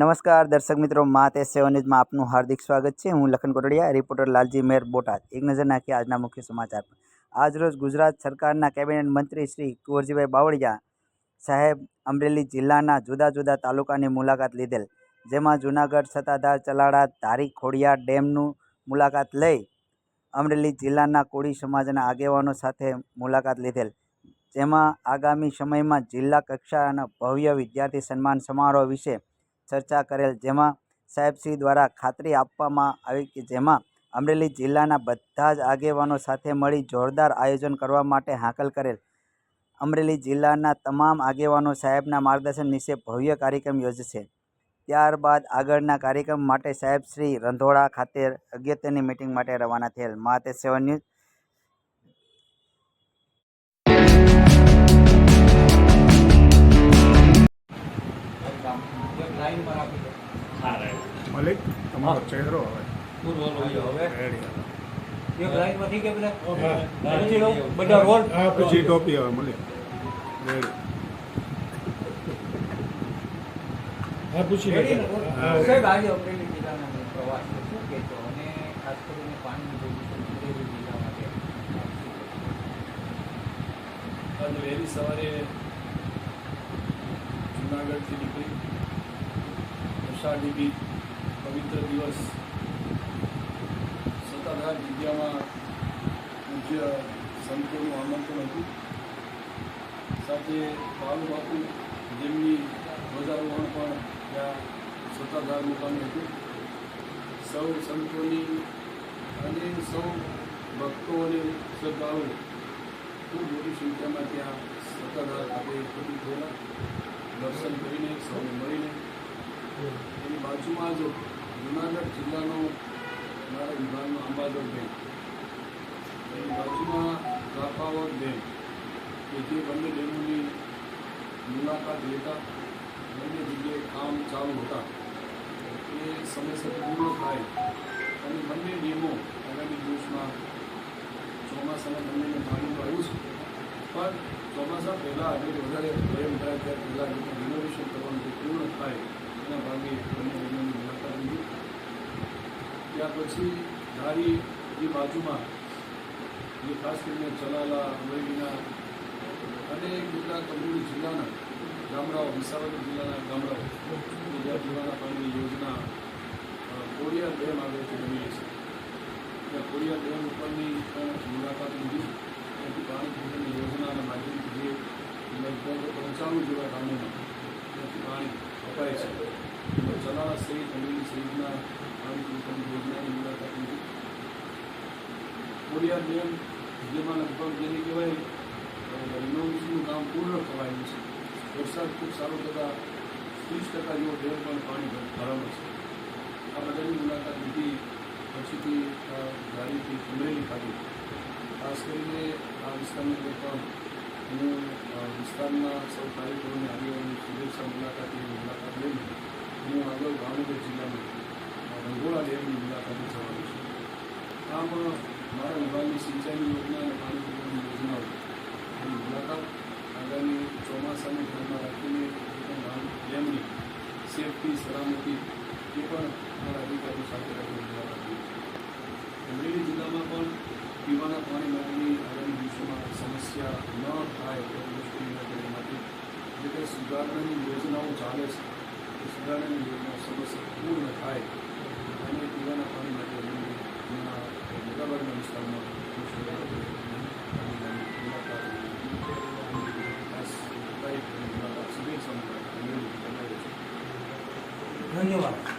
નમસ્કાર, દર્શક મિત્રો મા તે સેવન ન્યૂઝમાં આપનું હાર્દિક સ્વાગત છે. હું લખન કોટડિયા, રિપોર્ટર લાલજી મેર, બોટાદ. એક નજર નાખીએ આજના મુખ્ય સમાચાર આજરોજ ગુજરાત સરકારના કેબિનેટ મંત્રી શ્રી કુંવરજીભાઈ બાવળિયા સાહેબ અમરેલી જિલ્લાના જુદા જુદા તાલુકાની મુલાકાત લીધેલ, જેમાં જૂનાગઢ સત્તાધાર ચલાડા ધારી ખોડિયા ડેમનું મુલાકાત લઈ અમરેલી જિલ્લાના કોળી સમાજના આગેવાનો સાથે મુલાકાત લીધેલ, જેમાં આગામી સમયમાં જિલ્લા કક્ષાના ભવ્ય વિદ્યાર્થી સન્માન સમારોહ વિશે ચર્ચા કરેલ, જેમાં સાહેબશ્રી દ્વારા ખાતરી આપવામાં આવી કે જેમાં અમરેલી જિલ્લાના બધા જ આગેવાનો સાથે મળી જોરદાર આયોજન કરવા માટે હાકલ કરેલ. અમરેલી જિલ્લાના તમામ આગેવાનો સાહેબના માર્ગદર્શન નીચે ભવ્ય કાર્યક્રમ યોજશે. ત્યારબાદ આગળના કાર્યક્રમ માટે સાહેબ શ્રી રંધોળા ખાતે અગત્યની મિટિંગ માટે રવાના થયેલ. માતે સેવન ન્યૂઝ તમારો ચહેરો હવે. પછી ટોપી હવે મલિક હા પૂછી. સાહેબ આજે અમરેલી જિલ્લાનો પ્રવાસ. શું કહેશો? અને ખાસ કરીને પાણી જિલ્લા માટે. આજે વહેલી સવારે જુનાગઢથી નીકળી અષાઢી બીજ પવિત્ર દિવસ સત્તાધાર જગ્યામાં પૂજ્ય સંતોનું આમંત્રણ હતું. સાથે બાલુ બાપુ જેમની ધ્વજારોહણ પણ ત્યાં સત્તાધાર મુકામે હતું. સૌ સંતોની અને સૌ ભક્તો અને શ્રદ્ધાળુ ખૂબ મોટી સંખ્યામાં ત્યાં સત્તાધાર ખાતે એકત્રિત થયેલા દર્શન કરીને સૌને મળીને એની બાજુમાં જ જુનાગઢ જિલ્લાનો મારા વિભાગનો અંબાદર ડેમ એની બાજુમાં રાપાવર ડેમ કે જે બંને ડેમોની મુલાકાત લેતા બંને જગ્યાએ કામ ચાલુ હતા. એ સમયસર પૂર્ણ થાય અને બંને ડેમો આગામી દિવસમાં ચોમાસાના બંનેને પાણી તો છે. પણ ચોમાસા પહેલાં આજે વધારે પ્રેમ થાય ત્યારે પહેલાં જેને રિનોવેશન કરવાનું જે પૂર્ણ થાય એના ભાગે બંને ડેમોની મુલાકાત લીધી ત્યાર પછી ધારીની બાજુમાં, જે ખાસ કરીને ચલાલા અમરેલીના અને કેટલાક અમરેલી જિલ્લાના ગામડાઓ, વિસાવદર જિલ્લાના ગામડાઓ કે જિલ્લાના પાણીની યોજના કોરિયા ડેમ બની છે. ત્યાં કોરિયા ડેમ ઉપરની પણ મુલાકાત લીધી ત્યાંથી પાણી પૂરવાની યોજનાના માધ્યમથી જે લગભગ પંચાણું જેવા ગામોમાં ત્યાંથી પાણી અપાય છે તો ચલાળા સહિત અમરેલી સહિતના પાણી પૂરવાની યોજનાની મુલાકાત લીધી. કોડિયા ડેમ, જેમાં લગભગ જેને કહેવાય રિનોવેશનનું કામ પૂર્ણ થવાયું છે. વરસાદ ખૂબ સારો થતાં ત્રીસ ટકા જેવો ડેમ પણ પાણી ભરાવાનો છે. આ બધાની મુલાકાત લીધી, પછીથી ગાડીથી અમરેલી ખાધી ખાસ કરીને આ વિસ્તારને પણ હું વિસ્તારના સૌ કાર્યકરોને આગેવાની શુભેચ્છા મુલાકાતની મુલાકાત લઈને હું આગળ ભાવનગર જિલ્લામાં રંગોળા ડેમની મુલાકાતે જવાનું છું. આમ મારા વિભાગની સિંચાઈની યોજના અને પાણી પૂરવાની યોજનાઓ એની મુલાકાત આગામી ચોમાસાને ધ્યાનમાં રાખીને ડેમની સેફટી, સલામતી એ પણ મારા અધિકારીઓ સાથે રાખીને મુલાકાત અમરેલી જિલ્લામાં પણ પીવાના પાણી માટેની આગામી દિવસોમાં સમસ્યા ન થાય એ કરવા માટે કંઈ સુધારણાની યોજનાઓ ચાલે છે એ સુધારણાની યોજનાઓ સમસ્યા પૂર્ણ થાય અને પીવાના પાણી માટે અમરેલીના મોટાભાગના વિસ્તારમાં મુલાકાત ખાસ મુલાકાત શુભેચ્છા મુલાકાત અમરેલી બનાવી છે ધન્યવાદ